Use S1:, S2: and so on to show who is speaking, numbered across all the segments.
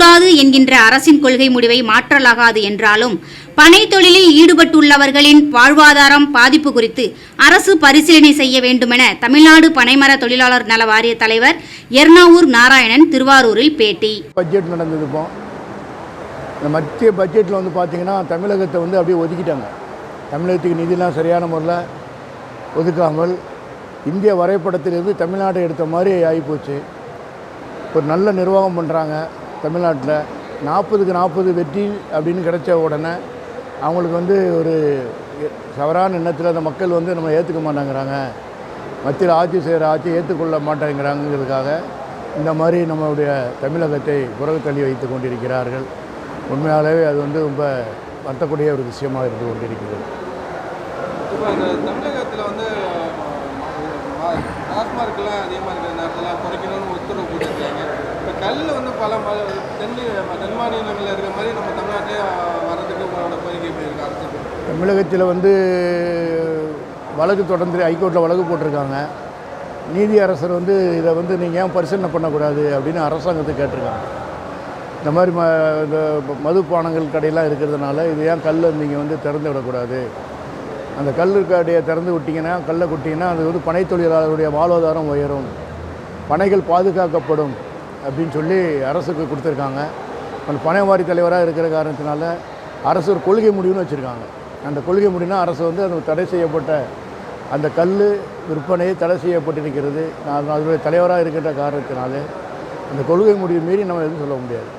S1: கூடாது என்கின்ற அரசின் கொள்கை முடிவை மாற்றலாகாது என்றாலும் பனை தொழிலில் ஈடுபட்டுள்ளவர்களின் வாழ்வாதாரம் பாதிப்பு குறித்து அரசு பரிசீலனை செய்ய வேண்டுமென தமிழ்நாடு பனைமர தொழிலாளர் நல வாரிய தலைவர் எர்ணாவூர் நாராயணன் திருவாரூரில் பேட்டி.
S2: பட்ஜெட் நடந்தது இந்த மத்திய பட்ஜெட்டில் வந்து பார்த்திங்கன்னா தமிழகத்தை வந்து அப்படியே ஒதுக்கிட்டாங்க. தமிழகத்துக்கு நிதிலாம் சரியான முறையில் ஒதுக்காமல் இந்திய வரைபடத்திலிருந்து தமிழ்நாட்டை எடுத்த மாதிரி ஆகிப்போச்சு ஒரு நல்ல நிர்வாகம் பண்ணுறாங்க தமிழ்நாட்டில் நாற்பதுக்கு நாற்பது வெற்றி அப்படின்னு கிடைச்ச உடனே அவங்களுக்கு வந்து ஒரு தவறான எண்ணத்தில் அந்த மக்கள் வந்து நம்ம ஏற்றுக்க மாட்டேங்கிறாங்க மத்தியில் ஆட்சி செய்கிற ஆட்சி ஏற்றுக்கொள்ள மாட்டேங்கிறாங்கிறதுக்காக இந்த மாதிரி நம்மளுடைய தமிழகத்தை புறத்தள்ளி வைத்து கொண்டிருக்கிறார்கள் உண்மையாகவே அது வந்து ரொம்ப வருத்தக்கூடிய ஒரு விஷயமாக இருந்து கொண்டிருக்கிறது
S3: தமிழகத்தில் வந்து நேரத்தில் குறைக்கணும்னு உத்தரவு போட்டிருக்காங்க கல் வந்து பல தென் தென் மாநிலங்களில் இருக்கிற மாதிரி நம்ம தமிழ்நாட்டிலே வர்றதுக்கு உங்களோட கோரிக்கை எப்படி
S2: தமிழகத்தில் வந்து வழக்கு தொடர்ந்து ஹைகோர்ட்டில் வழக்கு போட்டிருக்காங்க. நீதி அரசர் வந்து இதை வந்து நீங்கள் ஏன் பரிசீலனை பண்ணக்கூடாது அப்படின்னு அரசாங்கத்தை கேட்டிருக்காங்க. இந்த மாதிரி ம இந்த மதுப்பானங்கள் கடையெல்லாம் இருக்கிறதுனால இது ஏன் கல் நீங்கள் வந்து திறந்து விடக்கூடாது? அந்த கல் கடையை திறந்து விட்டிங்கன்னா கல்லை கொட்டிங்கன்னா அது வந்து பனை தொழிலாளருடைய வாழ்வாதாரம் உயரும். பனைகள் பாதுகாக்கப்படும். அப்படின்னு சொல்லி அரசுக்கு கொடுத்துருக்காங்க. அந்த பனை வாரி தலைவராக இருக்கிற காரணத்தினால அரசு ஒரு கொள்கை முடிவுன்னு வச்சுருக்காங்க. அந்த கொள்கை முடிவுனா அரசு வந்து அந்த தடை செய்யப்பட்ட அந்த கல் விற்பனை தடை செய்யப்பட்டிருக்கிறது. நான் அதனுடைய தலைவராக இருக்கின்ற காரணத்தினால அந்த கொள்கை முடிவு மீறி நம்ம எதுவும் சொல்ல முடியாது.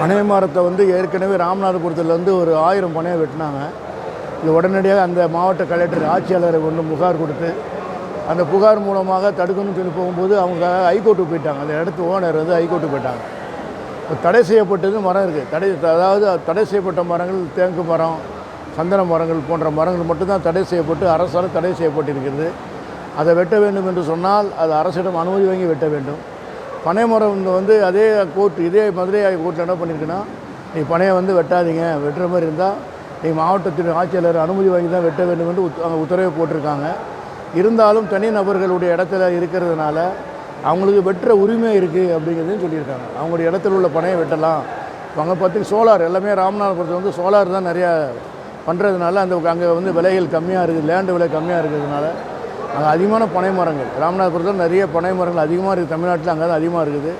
S2: பனை மரத்தை வந்து ஏற்கனவே ராமநாதபுரத்துலேருந்து ஒரு ஆயிரம் பனையை வெட்டினாங்க. இது உடனடியாக அந்த மாவட்ட கலெக்டர் ஆட்சியாளரை கொண்டு புகார் கொடுத்து அந்த புகார் மூலமாக தடுக்கணும்னு சொல்லி போகும்போது அவங்க ஹைகோர்ட்டுக்கு போயிட்டாங்க. அந்த இடத்து ஓனர் வந்து ஹைகோர்ட்டுக்கு போயிட்டாங்க. இப்போ தடை செய்யப்பட்டது மரம் இருக்குது தடை அதாவது தடை செய்யப்பட்ட மரங்கள் தேங்கு மரம் சந்தன மரங்கள் போன்ற மரங்கள் மட்டும்தான் தடை செய்யப்பட்டு அரசால் தடை செய்யப்பட்டிருக்கிறது. அதை வெட்ட வேண்டும் என்று சொன்னால் அது அரசிடம் அனுமதி வாங்கி வெட்ட வேண்டும். பனை மரம் வந்து அதே கோர்ட் இதே மதுரை கோர்ட்டில் என்ன பண்ணியிருக்குன்னா நீ பனையை வந்து வெட்டாதீங்க. வெட்டுற மாதிரி இருந்தால் மாவட்டத்தின் ஆட்சியாளர் அனுமதி வாங்கி தான் வெட்ட வேண்டும் என்று உத் அங்கே உத்தரவு போட்டிருக்காங்க. இருந்தாலும் தனி நபர்களுடைய இடத்துல இருக்கிறதுனால அவங்களுக்கு வெட்டுற உரிமை இருக்குது அப்படிங்கிறதையும் சொல்லியிருக்காங்க. அவங்களுடைய இடத்துல உள்ள பணையை வெட்டலாம். அங்கே பார்த்து சோலார் எல்லாமே ராமநாதபுரத்தில் வந்து சோலார் தான் நிறையா பண்ணுறதுனால அந்த அங்கே வந்து விலைகள் கம்மியாக இருக்குது லேண்டு விலை கம்மியாக இருக்கிறதுனால அங்கே அதிகமான பனை மரங்கள். ராமநாதபுரத்தில் நிறைய பனை மரங்கள் அதிகமாக இருக்குது தமிழ்நாட்டில் அங்கே தான் அதிகமாக இருக்குது.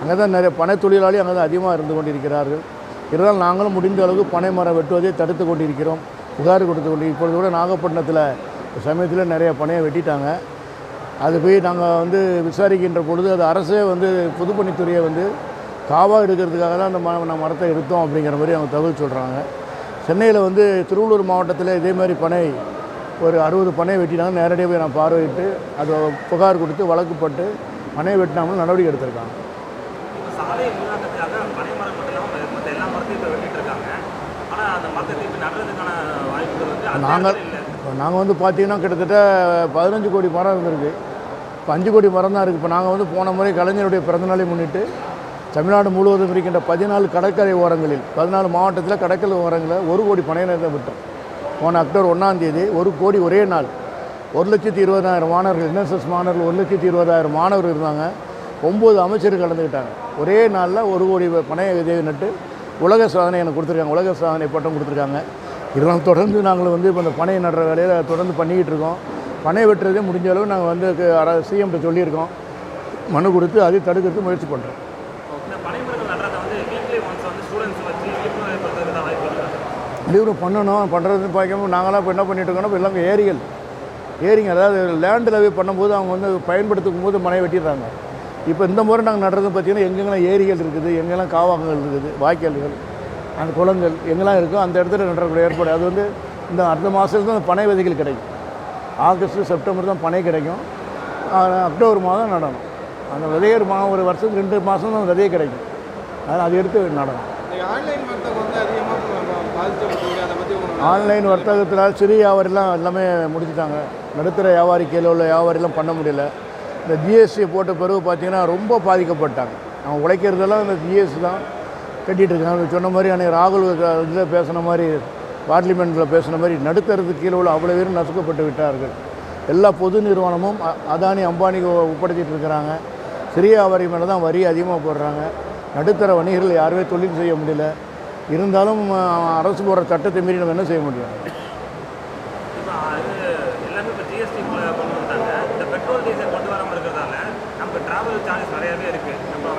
S2: அங்கே தான் நிறைய பனை தொழிலாளி அங்கே தான் அதிகமாக இருந்து கொண்டிருக்கிறார்கள். இதனால் நாங்களும் முடிந்த அளவுக்கு பனை மரம் வெட்டுவதை தடுத்து கொண்டிருக்கிறோம். புகார் கொடுத்து கொண்டு இப்பொழுது கூட நாகப்பட்டினத்தில் சமயத்தில் நிறைய பனையை வெட்டிட்டாங்க. அது போய் நாங்கள் வந்து விசாரிக்கின்ற பொழுது அது அரசே வந்து பொதுப்பணித்துறையை வந்து காவாக எடுக்கிறதுக்காக தான் அந்த ம நம்ம மரத்தை எடுத்தோம் அப்படிங்கிற மாதிரி அவங்க தகவல் சொல்கிறாங்க சென்னையில் வந்து திருவள்ளூர் மாவட்டத்தில் இதே மாதிரி பனை ஒரு அறுபது பனை வெட்டினாங்க. நேரடியாக போய் நான் பார்வையிட்டு அதை புகார் கொடுத்து வழக்குப்பட்டு பனை வெட்டினாமல் நடவடிக்கை எடுத்திருக்காங்க
S4: இப்போ சாலை விரிவாக்கத்துக்காக பனைமரம் மட்டும் இல்லாமல் மற்ற எல்லா மரத்தையும் இப்போ வெட்டிட்டு இருக்காங்க ஆனால் அந்த மரத்தை திருப்பி நடுறதுக்கான வாய்ப்புகள் வந்து அந்த
S2: நாங்கள் இப்போ நாங்கள் வந்து பார்த்தீங்கன்னா கிட்டத்தட்ட பதினஞ்சு கோடி மரம் இருந்திருக்கு. இப்போ அஞ்சு கோடி மரம் தான் இருக்குது இப்போ நாங்கள் வந்து போன முறை கலைஞருடைய பிறந்தநாளை முன்னிட்டு தமிழ்நாடு முழுவதும் இருக்கின்ற பதினாலு கடற்கரை ஓரங்களில் பதினாலு மாவட்டத்தில் கடற்கரை ஓரங்களில் ஒரு கோடி பனையினத்தை விட்டோம். போன அக்டோபர் ஒன்றாம் தேதி ஒரு கோடி ஒரே நாள். ஒரு லட்சத்தி இருபதாயிரம் மாணவர்கள் என்எஸ்எஸ் மாணவர்கள் ஒரு லட்சத்தி இருபதாயிரம் மாணவர்கள் இருந்தாங்க. ஒம்பது அமைச்சர்கள் கலந்துக்கிட்டாங்க. ஒரே நாளில் ஒரு கோடி பனை விதை நட்டு உலக சாதனை எனக்கு கொடுத்துருக்காங்க. உலக சாதனை பட்டம் கொடுத்துருக்காங்க. இதெல்லாம் தொடர்ந்து நாங்கள் வந்து இப்போ இந்த பனை நடுற வேலையை தொடர்ந்து பண்ணிக்கிட்டு இருக்கோம். பனை வெட்டுறதே முடிஞ்ச அளவு நாங்கள் வந்து சிஎம்கிட்ட சொல்லியிருக்கோம். மனு கொடுத்து அதை தடுக்கிறதுக்கு முயற்சி பண்ணுறோம்
S4: விழிப்புணர்வு
S2: பண்ணணும். பண்ணுறதுன்னு பார்க்காம நாங்களாம் இப்போ என்ன பண்ணிட்டு இருக்கோம்னா இப்போ எல்லாம் ஏரிகள். ஏரிங்க அதாவது லேண்டில் போய் பண்ணும்போது அவங்க வந்து பயன்படுத்தும் போது மனை வெட்டிடுறாங்க. இப்போ இந்த முறை நாங்கள் நடுறது பார்த்தீங்கன்னா எங்கெங்கெல்லாம் ஏரிகள் இருக்குது எங்கெல்லாம் காவாங்கங்கள் இருக்குது வாய்க்கால்கள் அந்த குளங்கள் எங்கெல்லாம் இருக்கோ அந்த இடத்துல நடுறக்கூடிய ஏற்பாடு. அது வந்து இந்த அடுத்த மாதத்துல தான் பனை விதைகள் கிடைக்கும். ஆகஸ்ட் செப்டம்பர் தான் பனை கிடைக்கும். அக்டோபர் மாதம் நடணும். அந்த விதையை ஒரு மா ஒரு வருஷத்துக்கு ரெண்டு மாதம் தான் விதையே கிடைக்கும். அதனால் அதை எடுத்து நடணும்.
S3: ஆன்லைன்
S2: வர்த்தகத்தினால் சிறிய வியாபாரிலாம் எல்லாமே முடிச்சிட்டாங்க. நடுத்தர வியாபாரி கீழே உள்ள வியாபாரிலாம் பண்ண முடியல. இந்த ஜிஎஸ்டி போட்ட பிறகு பார்த்திங்கன்னா ரொம்ப பாதிக்கப்பட்டாங்க. அவங்க உழைக்கிறதெல்லாம் இந்த ஜிஎஸ்டி தான் கட்டிகிட்ருக்காங்க சொன்ன மாதிரி அன்றைக்கி ராகுல் இதில் பேசின மாதிரி பார்லிமெண்ட்டில் பேசின மாதிரி நடுத்தரத்துக்கு கீழே உள்ள அவ்வளோ பேரும் நசுக்கப்பட்டு விட்டார்கள்.
S5: எல்லா பொது நிறுவனமும் அதானி அம்பானிக்கு ஒப்படைச்சிட்டு இருக்கிறாங்க. சிறிய வியாபாரி மேலே தான் வரி அதிகமாக போடுறாங்க. நடுத்தர வணிகர்கள் யாருமே தொழில் செய்ய முடியல. இருந்தாலும் அரசு போடுற சட்டத்தை மீறி நம்ம என்ன செய்ய முடியும்
S4: இப்போ அது எல்லாமே இப்போ ஜிஎஸ்டி கொண்டு வந்தாங்க இந்த பெட்ரோல் டீசல் கொண்டு வராமல் இருக்கிறதால நமக்கு டிராவல் சார்ஜஸ் நிறையவே இருக்குது நம்ம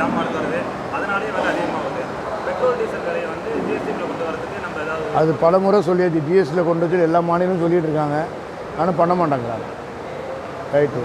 S4: வணிகர்கள் போய் இப்போ ஜாமான் எடுத்து வருது. அதனாலேயே விலை அதிகமாகுது. பெட்ரோல் டீசல் விலையை வந்து ஜிஎஸ்டிக்குள்ள கொண்டு வரதுக்கு நம்ம ஏதாவது
S5: அது பல முறை சொல்லியாச்சு ஜிஎஸ்டியில் கொண்டு வச்சு எல்லா மாநிலமும் சொல்லிட்டு இருக்காங்க. ஆனால் பண்ண மாட்டேங்கிறாங்க ரைட்டு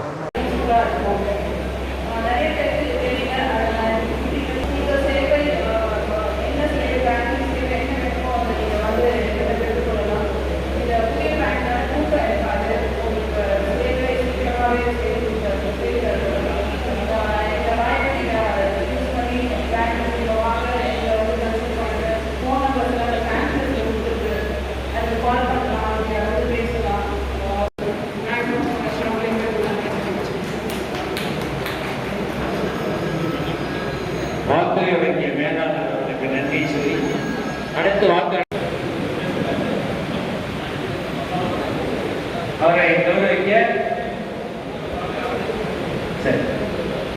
S6: அவர்களுக்கு சொல்லி அடுத்து வாக்கு